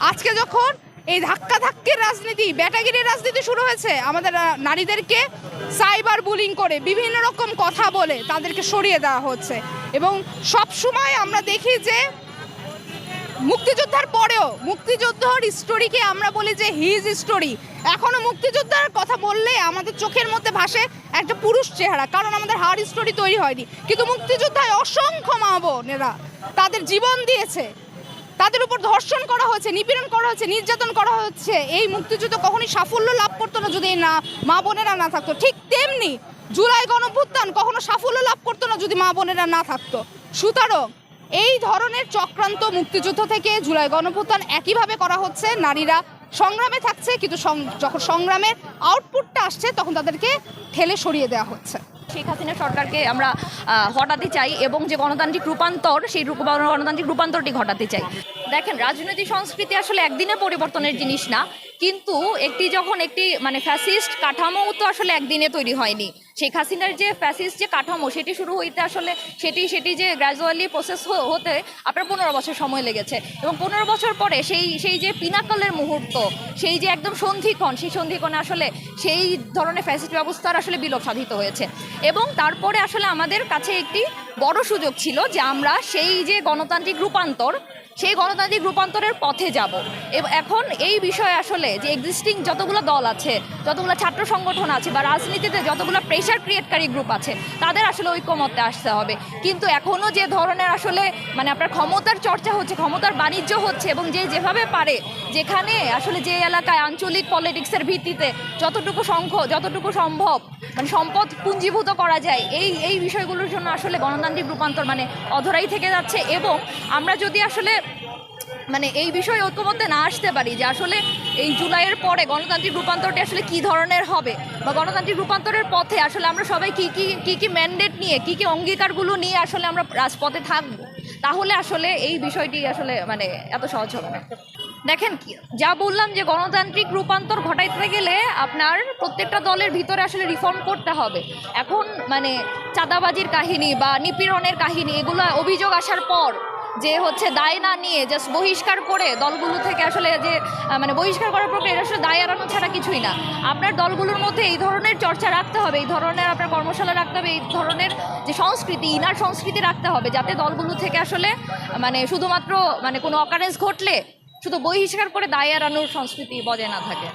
আজকে যখন এই ধাক্কা ধাক্কির রাজনীতি, ব্যাটাগিরির রাজনীতি শুরু হয়েছে, আমাদের নারীদেরকে সাইবার বুলিং করে বিভিন্ন রকম কথা বলে তাদেরকে সরিয়ে দেওয়া হচ্ছে। এবং সব সময় আমরা দেখি যে মুক্তিযোদ্ধার পরেও, মুক্তিযোদ্ধার স্টোরিকে আমরা বলি যে হিজ স্টোরি এখনও মুক্তিযোদ্ধার কথা বললে আমাদের চোখের মধ্যে ভাসে একটা পুরুষ চেহারা, কারণ আমাদের হার স্টোরি তৈরি হয়নি। কিন্তু মুক্তিযোদ্ধায় অসংখ্য মা বোনেরা তাদের জীবন দিয়েছে। তাদের উপর ধর্ষণ করা হয়েছে, নিপীড়ন করা হয়েছে, নির্যাতন করা হচ্ছে। এই মুক্তিযুদ্ধ কখনই সাফল্য লাভ করতো না যদি না মা বোনেরা না থাকতো। ঠিক তেমনি জুলাই গণভুত্থান কখনো সাফল্য লাভ করতো না যদি মা বোনেরা না থাকতো। সুতরাং এই ধরনের চক্রান্ত মুক্তিযুদ্ধ থেকে জুলাই গণভুত্থান একইভাবে করা হচ্ছে। নারীরা সংগ্রামে থাকছে, কিন্তু যখন সংগ্রামের আউটপুটটা আসছে, তখন তাদেরকে ঠেলে সরিয়ে দেওয়া হচ্ছে। শেখ হাসিনা সরকারকে আমরা হটাতে চাই এবং যে গণতান্ত্রিক রূপান্তর, সেই গণতান্ত্রিক রূপান্তরটি ঘটাতে চাই। দেখেন, রাজনৈতিক সংস্কৃতি আসলে একদিনে পরিবর্তনের জিনিস না, কিন্তু একটি যখন একটি মানে ফ্যাসিস্ট কাঠামো তো আসলে একদিনে তৈরি হয়নি। শেখ হাসিনার যে ফ্যাসিস্ট যে কাঠামো, সেটি শুরু হইতে আসলে সেটি সেটি যে গ্র্যাজুয়ালি প্রসেস হতে আপনার পনেরো বছর সময় লেগেছে। এবং পনেরো বছর পরে সেই সেই যে পিনাকলের মুহূর্ত, সেই যে একদম সন্ধিক্ষণ, সেই সন্ধিক্ষণে আসলে সেই ধরনের ফ্যাসিস্ট ব্যবস্থার আসলে বিলোপ সাধিত হয়েছে। এবং তারপরে আসলে আমাদের কাছে একটি বড় সুযোগ ছিল যে আমরা সেই যে গণতান্ত্রিক রূপান্তর সেই গণতান্ত্রিক রূপান্তরের পথে যাব। এখন এই বিষয়ে আসলে যে এক্সিস্টিং যতগুলো দল আছে, যতগুলো ছাত্র সংগঠন আছে বা রাজনীতিতে যতগুলো প্রেশার ক্রিয়েটকারী গ্রুপ আছে, তাদের আসলে ঐক্যমত্যে আসতে হবে। কিন্তু এখনও যে ধরনের আসলে মানে আপনার ক্ষমতার চর্চা হচ্ছে, ক্ষমতার বাণিজ্য হচ্ছে এবং যে যেভাবে পারে, যেখানে আসলে যে এলাকায় আঞ্চলিক পলিটিক্সের ভিত্তিতে যতটুকু সংখ্য যতটুকু সম্ভব মানে সম্পদ পুঞ্জীভূত করা যায়, এই এই বিষয়গুলোর জন্য আসলে গণতান্ত্রিক রূপান্তর মানে অধরাই থেকে যাচ্ছে এবং আমরা যদি আসলে মানে এই বিষয়ে ঐক্যমত্যে না আসতে পারি যে আসলে এই জুলাইয়ের পরে গণতান্ত্রিক রূপান্তরটি আসলে কি ধরনের হবে বা গণতান্ত্রিক রূপান্তরের পথে আসলে আমরা সবাই কি কি কি কি ম্যান্ডেট নিয়ে, কি কি অঙ্গীকারগুলো নিয়ে আসলে আমরা রাজপথে থাকব? তাহলে আসলে এই বিষয়টি আসলে মানে এত সহজ হবে না। দেখেন কি যা বললাম যে গণতান্ত্রিক রূপান্তর ঘটাইতে গেলে আপনার প্রত্যেকটা দলের ভিতরে আসলে রিফর্ম করতে হবে। এখন মানে চাঁদাবাজির কাহিনী বা নিপীড়নের কাহিনী, এগুলো অভিযোগ আসার পর যে হচ্ছে দায় না নিয়ে জাস্ট বহিষ্কার করে দলগুলো থেকে আসলে যে মানে বহিষ্কার করার প্রক্রিয়া আসলে দায় এড়ানো ছাড়া কিছুই না। আপনার দলগুলোর মধ্যে এই ধরনের চর্চা রাখতে হবে, এই ধরনের আপনার কর্মশালা রাখতে হবে, এই ধরনের যে সংস্কৃতি, ইনার সংস্কৃতি রাখতে হবে, যাতে দলগুলো থেকে আসলে মানে শুধুমাত্র মানে কোনো অকারেন্স ঘটলে শুধু বহিষ্কার করে দায় এড়ানোর সংস্কৃতি বজায় না থাকে।